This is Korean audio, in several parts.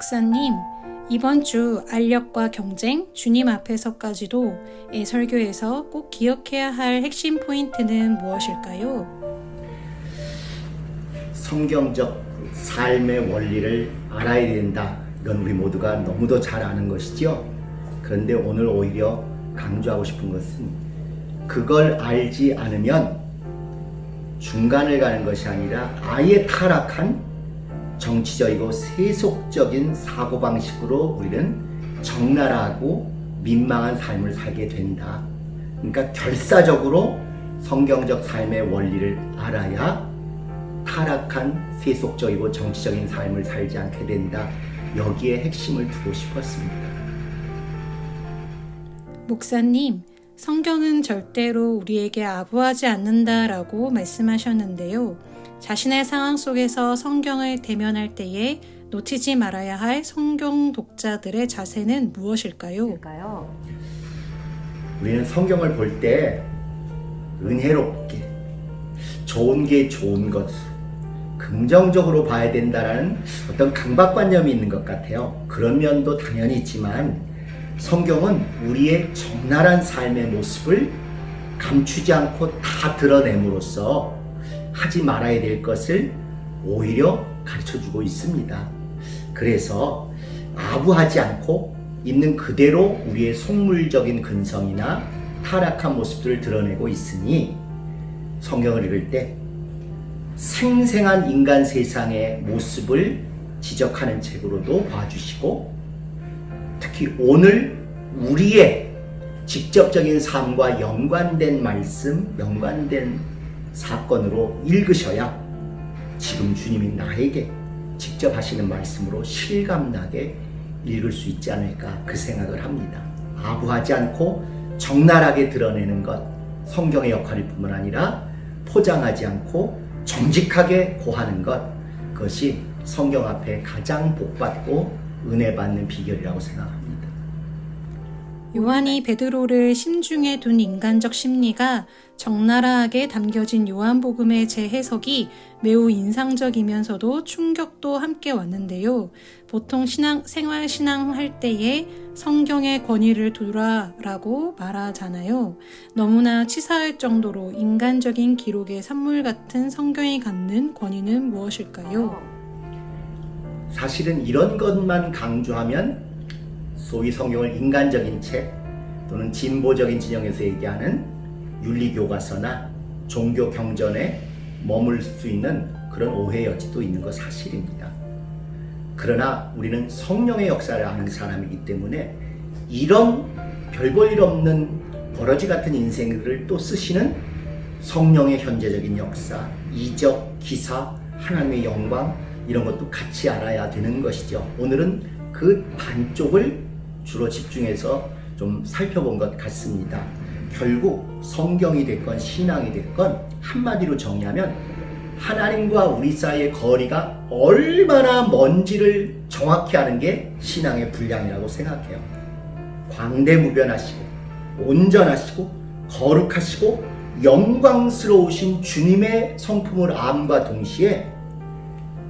목사님, 이번 주 알력과 경쟁, 주님 앞에서까지도 의 설교에서 꼭 기억해야 할 핵심 포인트는 무엇일까요? 성경적 삶의 원리를 알아야 된다. 이건 우리 모두가 너무도 잘 아는 것이죠. 그런데 오늘 오히려 강조하고 싶은 것은 그걸 알지 않으면 중간을 가는 것이 아니라 아예 타락한 정치적이고 세속적인 사고방식으로 우리는 적나라하고 민망한 삶을 살게 된다. 그러니까 결사적으로 성경적 삶의 원리를 알아야 타락한 세속적이고 정치적인 삶을 살지 않게 된다. 여기에 핵심을 두고 싶었습니다. 목사님, 성경은 절대로 우리에게 아부하지 않는다라고 말씀하셨는데요. 자신의 상황 속에서 성경을 대면할 때에 놓치지 말아야 할 성경 독자들의 자세는 무엇일까요? 우리는 성경을 볼 때 은혜롭게 좋은 게 좋은 것 긍정적으로 봐야 된다라는 어떤 강박관념이 있는 것 같아요. 그런 면도 당연히 있지만 성경은 우리의 적나라한 삶의 모습을 감추지 않고 다 드러냄으로써 하지 말아야 될 것을 오히려 가르쳐 주고 있습니다. 그래서 아부하지 않고 있는 그대로 우리의 속물적인 근성이나 타락한 모습들을 드러내고 있으니 성경을 읽을 때 생생한 인간 세상의 모습을 지적하는 책으로도 봐주시고 특히 오늘 우리의 직접적인 삶과 연관된 말씀, 연관된 사건으로 읽으셔야 지금 주님이 나에게 직접 하시는 말씀으로 실감나게 읽을 수 있지 않을까 그 생각을 합니다. 아부하지 않고 적나라하게 드러내는 것 성경의 역할일 뿐만 아니라 포장하지 않고 정직하게 고하는 것 그것이 성경 앞에 가장 복받고 은혜 받는 비결이라고 생각합니다. 요한이 베드로를 심중에 둔 인간적 심리가 적나라하게 담겨진 요한복음의 재해석이 매우 인상적이면서도 충격도 함께 왔는데요. 보통 신앙, 생활 신앙 할 때에 성경의 권위를 두라라고 말하잖아요. 너무나 치사할 정도로 인간적인 기록의 산물 같은 성경이 갖는 권위는 무엇일까요? 사실은 이런 것만 강조하면 소위 성경을 인간적인 책 또는 진보적인 진영에서 얘기하는 윤리교과서나 종교 경전에 머물 수 있는 그런 오해 여지도 있는 것 사실입니다. 그러나 우리는 성령의 역사를 아는 사람이기 때문에 이런 별 볼 일 없는 버러지 같은 인생을 또 쓰시는 성령의 현재적인 역사, 이적, 기사, 하나님의 영광 이런 것도 같이 알아야 되는 것이죠. 오늘은 그 반쪽을 주로 집중해서 좀 살펴본 것 같습니다. 결국 성경이 됐건 신앙이 됐건 한마디로 정리하면 하나님과 우리 사이의 거리가 얼마나 먼지를 정확히 아는 게 신앙의 분량이라고 생각해요. 광대무변하시고 온전하시고 거룩하시고 영광스러우신 주님의 성품을 암과 동시에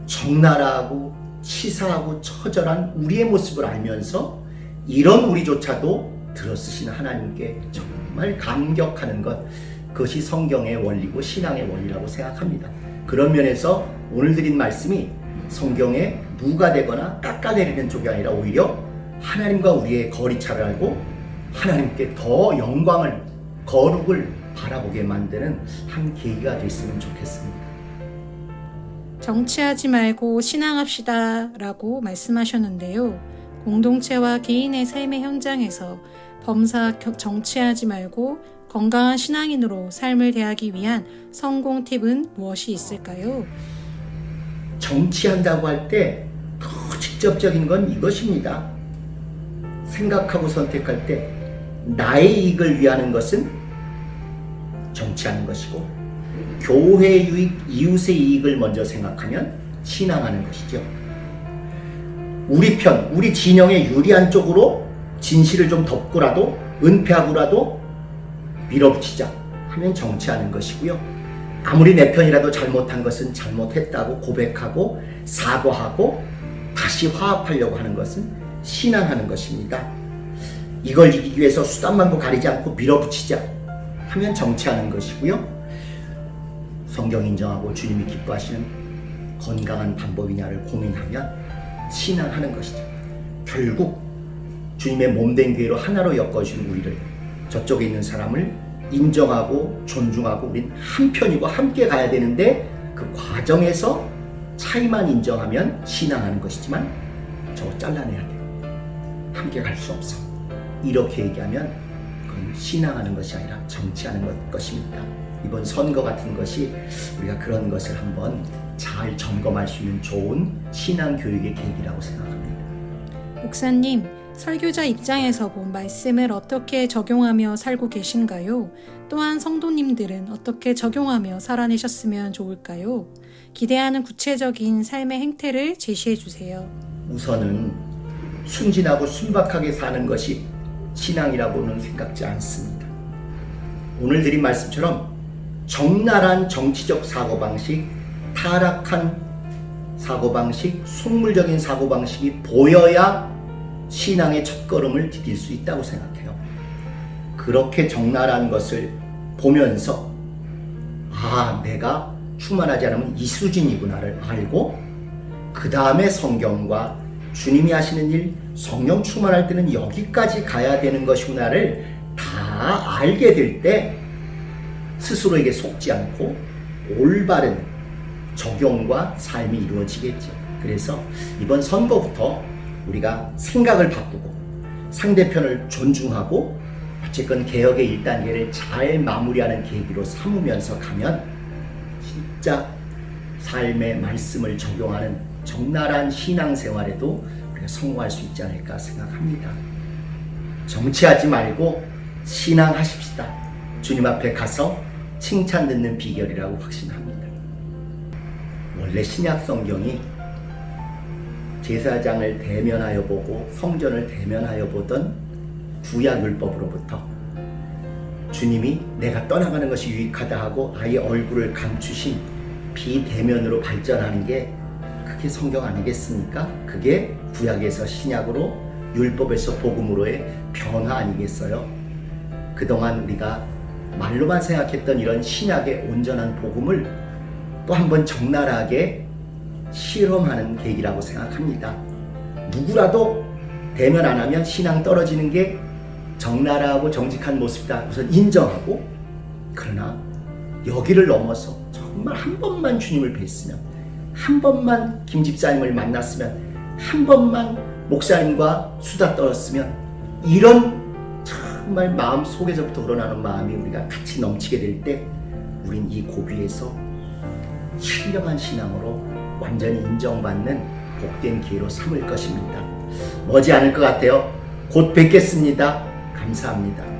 적나라하고 치사하고 처절한 우리의 모습을 알면서 이런 우리조차도 들어쓰신 하나님께 정말 감격하는 것 그것이 성경의 원리고 신앙의 원리라고 생각합니다. 그런 면에서 오늘 드린 말씀이 성경에 누가 되거나 깎아내리는 쪽이 아니라 오히려 하나님과 우리의 거리차를 알고 하나님께 더 영광을 거룩을 바라보게 만드는 한 계기가 됐으면 좋겠습니다. 정치하지 말고 신앙합시다 라고 말씀하셨는데요. 공동체와 개인의 삶의 현장에서 범사 정치하지 말고 건강한 신앙인으로 삶을 대하기 위한 성공 팁은 무엇이 있을까요? 정치한다고 할 때 더 직접적인 건 이것입니다. 생각하고 선택할 때 나의 이익을 위하는 것은 정치하는 것이고 교회 유익, 이웃의 이익을 먼저 생각하면 신앙하는 것이죠. 우리 편, 우리 진영에 유리한 쪽으로 진실을 좀 덮고라도 은폐하고라도 밀어붙이자 하면 정치하는 것이고요. 아무리 내 편이라도 잘못한 것은 잘못했다고 고백하고 사과하고 다시 화합하려고 하는 것은 신앙하는 것입니다. 이걸 이기기 위해서 수단만도 가리지 않고 밀어붙이자 하면 정치하는 것이고요. 성경 인정하고 주님이 기뻐하시는 건강한 방법이냐를 고민하면 신앙하는 것이죠. 결국 주님의 몸된 교회로 하나로 엮어주는 우리를 저쪽에 있는 사람을 인정하고 존중하고 우린 한편이고 함께 가야 되는데 그 과정에서 차이만 인정하면 신앙하는 것이지만 저거 잘라내야 돼. 함께 갈 수 없어. 이렇게 얘기하면 그건 신앙하는 것이 아니라 정치하는 것, 것입니다. 이번 선거 같은 것이 우리가 그런 것을 한번 잘 점검할 수 있는 좋은 신앙 교육의 계기라고 생각합니다. 목사님, 설교자 입장에서 본 말씀을 어떻게 적용하며 살고 계신가요? 또한 성도님들은 어떻게 적용하며 살아내셨으면 좋을까요? 기대하는 구체적인 삶의 행태를 제시해 주세요. 우선은 순진하고 순박하게 사는 것이 신앙이라고는 생각지 않습니다. 오늘 드린 말씀처럼 적나라한 정치적 사고방식, 타락한 사고방식, 속물적인 사고방식이 보여야 신앙의 첫걸음을 디딜 수 있다고 생각해요. 그렇게 적나라한 것을 보면서 아, 내가 충만하지 않으면 이 수준이구나를 알고 그 다음에 성경과 주님이 하시는 일, 성령 충만할 때는 여기까지 가야 되는 것이구나를 다 알게 될 때 스스로에게 속지 않고 올바른 적용과 삶이 이루어지겠죠. 그래서 이번 선거부터 우리가 생각을 바꾸고 상대편을 존중하고 어쨌건 개혁의 1단계를 잘 마무리하는 계기로 삼으면서 가면 진짜 삶의 말씀을 적용하는 적나라한 신앙생활에도 우리가 성공할 수 있지 않을까 생각합니다. 정치하지 말고 신앙하십시다. 주님 앞에 가서 칭찬 듣는 비결이라고 확신합니다. 원래 신약 성경이 제사장을 대면하여 보고 성전을 대면하여 보던 구약 율법으로부터 주님이 내가 떠나가는 것이 유익하다 하고 아예 얼굴을 감추신 비대면으로 발전하는 게 그게 성경 아니겠습니까? 그게 구약에서 신약으로 율법에서 복음으로의 변화 아니겠어요? 그동안 우리가 말로만 생각했던 이런 신약의 온전한 복음을 또 한 번 적나라하게 실험하는 계기라고 생각합니다. 누구라도 대면 안 하면 신앙 떨어지는 게 적나라하고 정직한 모습이다. 우선 인정하고 그러나 여기를 넘어서 정말 한 번만 주님을 뵀으면 한 번만 김 집사님을 만났으면 한 번만 목사님과 수다 떨었으면 이런 정말 마음 속에서부터 우러나는 마음이 우리가 같이 넘치게 될 때 우린 이 고비에서 신령한 신앙으로 완전히 인정받는 복된 기회로 삼을 것입니다. 머지 않을 것 같아요. 곧 뵙겠습니다. 감사합니다.